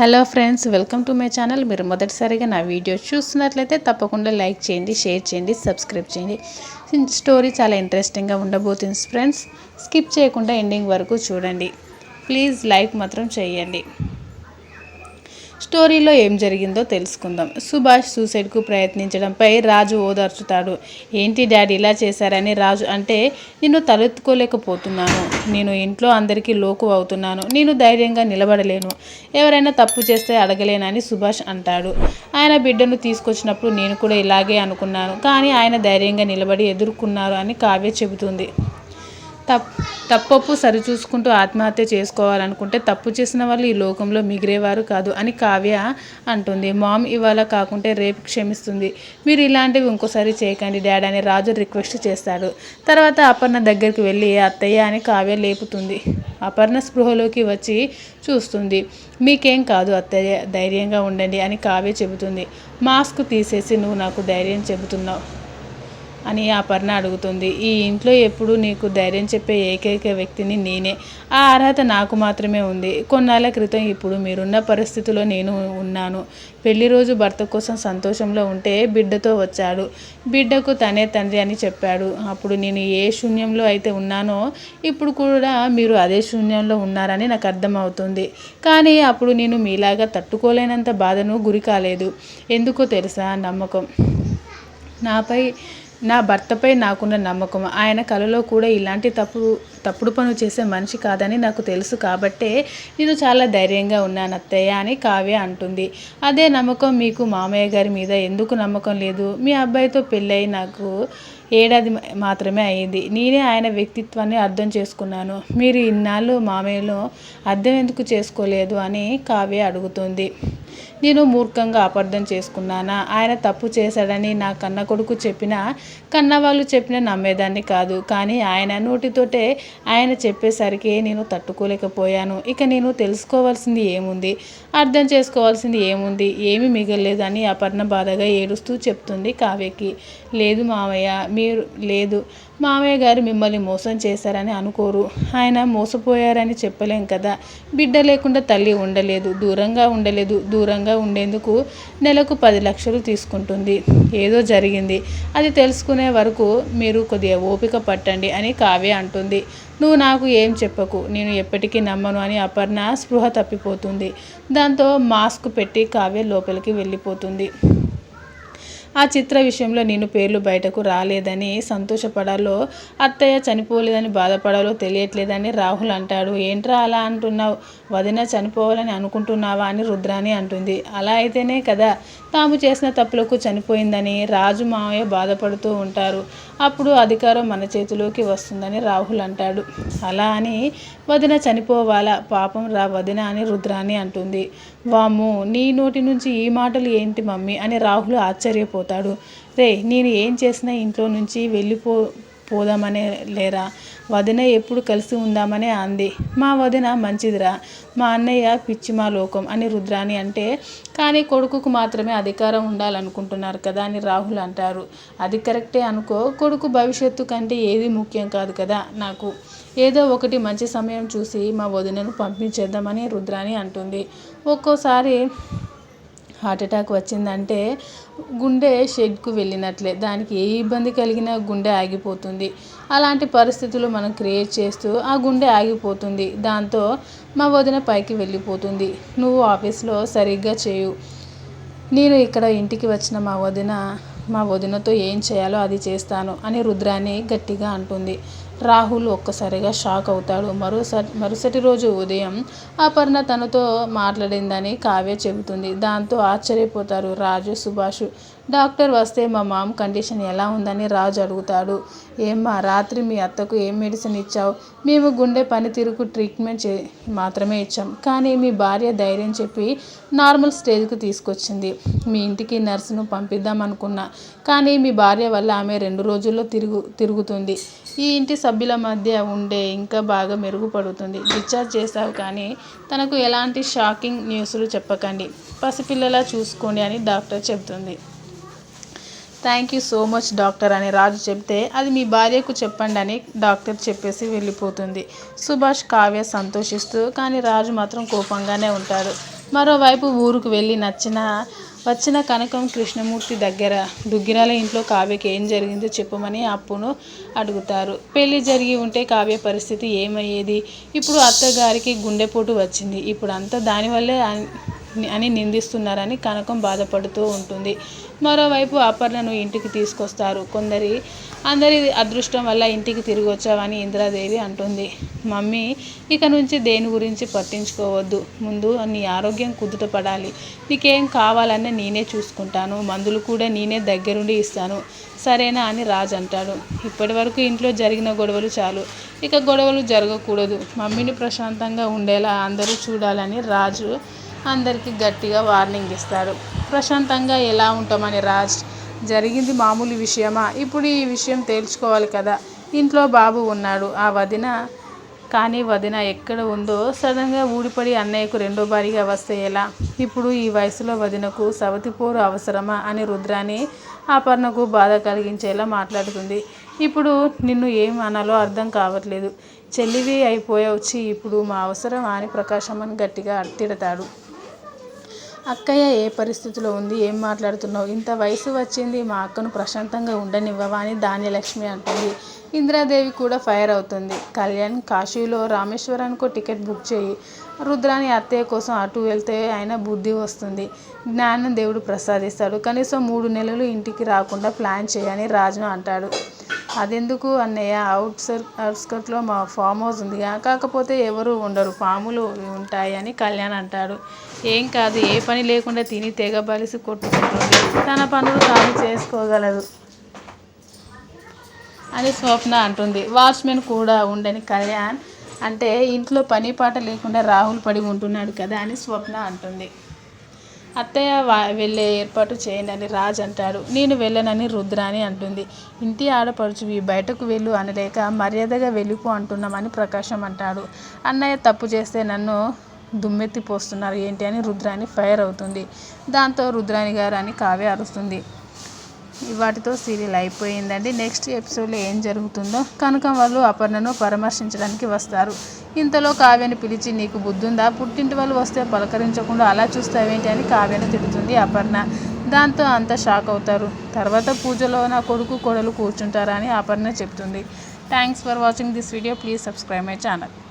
Hello friends welcome to my channel. మీరు మొదటిసారిగా నా వీడియో చూస్తున్నట్లయితే తప్పకుండా లైక్ చేయండి షేర్ చేయండి సబ్స్క్రైబ్ చేయండి. స్టోరీ చాలా ఇంట్రెస్టింగ్గా ఉండబోతుంది ఫ్రెండ్స్. స్కిప్ చేయకుండా ఎండింగ్ వరకు చూడండి. ప్లీజ్ లైక్ మాత్రం చేయండి. స్టోరీలో ఏం జరిగిందో తెలుసుకుందాం. సుభాష్ సూసైడ్కు ప్రయత్నించడంపై రాజు ఓదార్చుతాడు. ఏంటి డాడీ ఇలా చేశారని రాజు అంటే నిన్ను తలెత్తుకోలేకపోతున్నాను. నేను ఇంట్లో అందరికీ లోకు అవుతున్నాను. నేను ధైర్యంగా నిలబడలేను. ఎవరైనా తప్పు చేస్తే అడగలేనని సుభాష్ అంటాడు. ఆయన బిడ్డను తీసుకొచ్చినప్పుడు నేను కూడా ఇలాగే అనుకున్నాను. కానీ ఆయన ధైర్యంగా నిలబడి ఎదుర్కొన్నారు అని కావ్య చెబుతుంది. తప్ తప్పొప్పు సరిచూసుకుంటూ ఆత్మహత్య చేసుకోవాలనుకుంటే తప్పు చేసిన వాళ్ళు ఈ లోకంలో మిగిరేవారు కాదు అని కావ్య అంటుంది. మామ్ ఇవాళ కాకుంటే రేపు క్షమిస్తుంది. మీరు ఇలాంటివి ఇంకోసారి చేయకండి డాడ్ అని రాజు రిక్వెస్ట్ చేస్తాడు. తర్వాత అపర్ణ దగ్గరికి వెళ్ళి అత్తయ్య అని కావ్య లేపుతుంది. అపర్ణ స్పృహలోకి వచ్చి చూస్తుంది. మీకేం కాదు అత్తయ్య ధైర్యంగా ఉండండి అని కావ్య చెబుతుంది. మాస్క్ తీసేసి నువ్వు నాకు ధైర్యం చెబుతున్నావు. అని ఆ పర్ణ అడుగుతుంది. ఈ ఇంట్లో ఎప్పుడు నీకు ధైర్యం చెప్పే ఏకైక వ్యక్తిని నేనే. ఆ అర్హత నాకు మాత్రమే ఉంది. కొన్నాళ్ళ క్రితం ఇప్పుడు మీరున్న పరిస్థితిలో నేను ఉన్నాను. పెళ్ళి రోజు భర్త కోసం సంతోషంలో ఉంటే బిడ్డతో వచ్చాడు. బిడ్డకు తనే తండ్రి అని చెప్పాడు. అప్పుడు నేను ఏ శూన్యంలో అయితే ఉన్నానో ఇప్పుడు కూడా మీరు అదే శూన్యంలో ఉన్నారని నాకు అర్థమవుతుంది. కానీ అప్పుడు నేను మీలాగా తట్టుకోలేనంత బాధను గురి కాలేదు ఎందుకో తెలుసా నమ్మకం? నాపై నా భర్తపై నాకున్న నమ్మకం. ఆయన కలలో కూడా ఇలాంటి తప్పు తప్పుడు పనులు చేసే మనిషి కాదని నాకు తెలుసు కాబట్టే నేను చాలా ధైర్యంగా ఉన్నాను అత్తయ్య అని కావ్య అంటుంది. అదే నమ్మకం మీకు మామయ్య గారి మీద ఎందుకు నమ్మకం లేదు? మీ అబ్బాయితో పెళ్ళై నాకు ఏడాది మాత్రమే అయ్యింది నేనే ఆయన వ్యక్తిత్వాన్ని అర్థం చేసుకున్నాను. మీరు ఇన్నాళ్ళు మామయ్యలో అర్థం ఎందుకు చేసుకోలేదు అని కావ్య అడుగుతుంది. నేను మూర్ఖంగా అపార్థం చేసుకున్నానా? ఆయన తప్పు చేశాడని నా కన్న కొడుకు చెప్పినా కన్నవాళ్ళు చెప్పిన నమ్మేదాన్ని కాదు. కానీ ఆయన నోటితోటే ఆయన చెప్పేసరికి నేను తట్టుకోలేకపోయాను. ఇక నేను తెలుసుకోవాల్సింది ఏముంది? అర్థం చేసుకోవాల్సింది ఏముంది? ఏమి మిగలలేదని అపర్ణ బాధగా ఏడుస్తూ చెప్తుంది కావ్యకి. లేదు మావయ్య మీరు లేదు. మామయ్య గారు మిమ్మల్ని మోసం చేశారని అనుకోరు. ఆయన మోసపోయారని చెప్పలేం కదా. బిడ్డ లేకుండా తల్లి ఉండలేదు. దూరంగా ఉండలేదు. దూరంగా ఉండేందుకు నెలకు పది లక్షలు తీసుకుంటుంది. ఏదో జరిగింది. అది తెలుసుకునే వరకు మీరు కొద్దిగా ఓపిక పట్టండి అని కావ్య అంటుంది. నువ్వు నాకు ఏం చెప్పకు. నేను ఎప్పటికీ నమ్మను అని అపర్ణ స్పృహ తప్పిపోతుంది. దాంతో మాస్క్ పెట్టి కావ్య లోపలికి వెళ్ళిపోతుంది. ఆ చిత్ర విషయంలో నేను పేర్లు బయటకు రాలేదని సంతోషపడాలో అత్తయ్య చనిపోలేదని బాధపడాలో తెలియట్లేదని రాహుల్ అంటాడు. ఏంట్రా అలా అంటున్నావు? వదిన చనిపోవాలని అనుకుంటున్నావా? అని రుద్రాని అంటుంది. అలా అయితేనే కదా తాము చేసిన తప్పులకు చనిపోయిందని రాజు మావయ్య బాధపడుతూ ఉంటారు. అప్పుడు అధికారం మన చేతిలోకి వస్తుందని రాహుల్ అంటాడు. అలా అని వదిన చనిపోవాలా? పాపం రా వదిన అని రుద్రాని అంటుంది. వాము నీ నోటి నుంచి ఈ మాటలు ఏంటి మమ్మీ? అని రాహుల్ ఆశ్చర్యపోతాడు. రే నేను ఏం చేసినా ఇంట్లో నుంచి వెళ్ళిపో పోదామనే లేరా? వదిన ఎప్పుడు కలిసి ఉందామనే అంది. మా వదిన మంచిదిరా. మా అన్నయ్య పిచ్చి మా లోకం అని రుద్రాని అంటే కానీ కొడుకుకు మాత్రమే అధికారం ఉండాలనుకుంటున్నారు కదా అని రాహుల్ అంటారు. అది కరెక్టే అనుకో కొడుకు భవిష్యత్తు కంటే ఏది ముఖ్యం కాదు కదా నాకు. ఏదో ఒకటి మంచి సమయం చూసి మా వదినను పంపించేద్దామని రుద్రాని అంటుంది. ఒక్కోసారి హార్ట్ అటాక్ వచ్చిందంటే గుండె షెడ్కు వెళ్ళినట్లే. దానికి ఏ ఇబ్బంది కలిగినా గుండె ఆగిపోతుంది. అలాంటి పరిస్థితులు మనం క్రియేట్ చేస్తూ ఆ గుండె ఆగిపోతుంది. దాంతో మా వదిన పైకి వెళ్ళిపోతుంది. నువ్వు ఆఫీస్లో సరిగ్గా చేయు. నేను ఇక్కడ ఇంటికి వచ్చిన మా వదిన మా వదినతో ఏం చేయాలో అది చేస్తాను అని రుద్రాన్ని గట్టిగా అంటుంది. రాహుల్ ఒక్కసారిగా షాక్ అవుతాడు. మరోసారి మరుసటి రోజు ఉదయం అపర్ణ తనతో మాట్లాడిందని కావ్య చెబుతుంది. దాంతో ఆశ్చర్యపోతారు రాజు సుభాష్. డాక్టర్ వస్తే మా మామ కండిషన్ ఎలా ఉందని రాజు అడుగుతాడు. ఏమ్మా రాత్రి మీ అత్తకు ఏం మెడిసిన్ ఇచ్చావు? మేము గుండె పనితీరుకు ట్రీట్మెంట్ చే మాత్రమే ఇచ్చాం. కానీ మీ భార్య ధైర్యం చెప్పి నార్మల్ స్టేజ్కి తీసుకొచ్చింది. మీ ఇంటికి నర్సును పంపిద్దాం అనుకున్నా. కానీ మీ భార్య వల్ల ఆమె రెండు రోజుల్లో తిరుగు తిరుగుతుంది. ఈ ఇంటి సభ్యుల మధ్య ఉండే ఇంకా బాగా మెరుగుపడుతుంది. డిశ్చార్జ్ చేశావు కానీ తనకు ఎలాంటి షాకింగ్ న్యూస్లు చెప్పకండి. పసిపిల్లలా చూసుకోండి అని డాక్టర్ చెబుతుంది. Thank you so much doctor అని రాజు చెప్తే అది మీ భార్యకు చెప్పండి అని డాక్టర్ చెప్పేసి వెళ్ళిపోతుంది. సుభాష్ కావ్య సంతోషిస్తూ కానీ రాజు మాత్రం కోపంగానే ఉంటాడు. మరోవైపు ఊరుకు వెళ్ళి నచ్చిన వచ్చిన కనకం కృష్ణమూర్తి దగ్గర దుగ్గిరాల ఇంట్లో కావ్యకి ఏం జరిగిందో చెప్పమని అప్పును అడుగుతారు. పెళ్ళి జరిగి ఉంటే కావ్య పరిస్థితి ఏమయ్యేది? ఇప్పుడు అత్తగారికి గుండెపోటు వచ్చింది. ఇప్పుడు అంతా దానివల్లే అని నిందిస్తున్నారని కనకం బాధపడుతూ ఉంటుంది. మరోవైపు అపర్ణను ఇంటికి తీసుకొస్తారు. కొందరి అందరి అదృష్టం వల్ల ఇంటికి తిరిగి వచ్చావని ఇందిరాదేవి అంటుంది. మమ్మీ ఇక నుంచి దేని గురించి పట్టించుకోవద్దు. ముందు నీ ఆరోగ్యం కుదుట పడాలి నీకేం కావాలన్నా నేనే చూసుకుంటాను. మందులు కూడా నేనే దగ్గరుండి ఇస్తాను. సరేనా అని రాజ్ అంటాడు. ఇప్పటి వరకు ఇంట్లో జరిగిన గొడవలు చాలు. ఇక గొడవలు జరగకూడదు. మమ్మీని ప్రశాంతంగా ఉండేలా అందరూ చూడాలని రాజు అందరికీ గట్టిగా వార్నింగ్ ఇస్తాడు ప్రశాంతంగా ఎలా ఉంటామని రాజ్ జరిగింది మామూలు విషయమా? ఇప్పుడు ఈ విషయం తేల్చుకోవాలి కదా. ఇంట్లో బాబు ఉన్నాడు. ఆ వదిన కానీ వదిన ఎక్కడ ఉందో సడన్గా ఊడిపడి అన్నయ్యకు రెండో భారీగా వస్తే ఎలా? ఇప్పుడు ఈ వయసులో వదినకు సవతిపోరు అవసరమా అని రుద్రాని ఆపర్ణకు బాధ కలిగించేలా మాట్లాడుతుంది. ఇప్పుడు నిన్ను ఏం అనాలో అర్థం కావట్లేదు. చెల్లివి అయిపోయవచ్చి ఇప్పుడు మా అవసరం అని ప్రకాశం అని గట్టిగా తిడతాడు అక్కయ్య ఏ పరిస్థితిలో ఉంది? ఏం మాట్లాడుతున్నావు? ఇంత వయసు వచ్చింది మా అక్కను ప్రశాంతంగా ఉండనివ్వవా అని ధాన్యలక్ష్మి అంటుంది. ఇందిరాదేవి కూడా ఫైర్ అవుతుంది. కళ్యాణ్ కాశీలో రామేశ్వరానికి టికెట్ బుక్ చేయి. రుద్రాని అత్తయ్య కోసం అటు వెళ్తే ఆయన బుద్ధి వస్తుంది. జ్ఞానం దేవుడు ప్రసాదిస్తాడు. కనీసం మూడు నెలలు ఇంటికి రాకుండా ప్లాన్ చేయని రాజును అంటాడు. అదెందుకు అన్నయ్య? అవుట్ సర్ అవుట్స్కట్లో మా ఫామ్ హౌస్ ఉంది. కాకపోతే ఎవరు ఉండరు. పాములు ఉంటాయి అని కళ్యాణ్ అంటాడు. ఏం కాదు ఏ పని లేకుండా తిని తెగ బలిసి కొట్టుకుంటుంది. తన పనులు తాను చేసుకోగలదు అని స్వప్న అంటుంది. వాచ్మెన్ కూడా ఉండని కళ్యాణ్ అంటే ఇంట్లో పని పాట లేకుండా రాహుల్ పడి ఉంటున్నాడు కదా అని స్వప్న అంటుంది. అత్తయ్య వెళ్ళే ఏర్పాటు చేయండి అని రాజ్ అంటాడు. నేను వెళ్ళనని రుద్రాని అంటుంది. ఇంటి ఆడపడుచువి బయటకు వెళ్ళు అనలేక మర్యాదగా వెళ్ళిపో అంటున్నామని ప్రకాశం అంటాడు. అన్నయ్య తప్పు చేస్తే నన్ను దుమ్మెత్తి పోస్తున్నారు ఏంటి అని రుద్రాని ఫైర్ అవుతుంది. దాంతో రుద్రాని గారు అని కావ్య అరుస్తుంది. వాటితో సీరియల్ అయిపోయిందండి. నెక్స్ట్ ఎపిసోడ్లో ఏం జరుగుతుందో కనుక వాళ్ళు అపర్ణను పరామర్శించడానికి వస్తారు. ఇంతలో కావ్యని పిలిచి నీకు బుద్ధుందా? పుట్టింటి వాళ్ళు వస్తే పలకరించకుండా అలా చూస్తావేంటి? అని కావ్యను తిడుతుంది అపర్ణ. దాంతో అంతా షాక్ అవుతారు. తర్వాత పూజలో నా కొడుకు కొడలు కూర్చుంటారని అపర్ణ చెప్తుంది. Thanks for watching this video. Please subscribe my channel.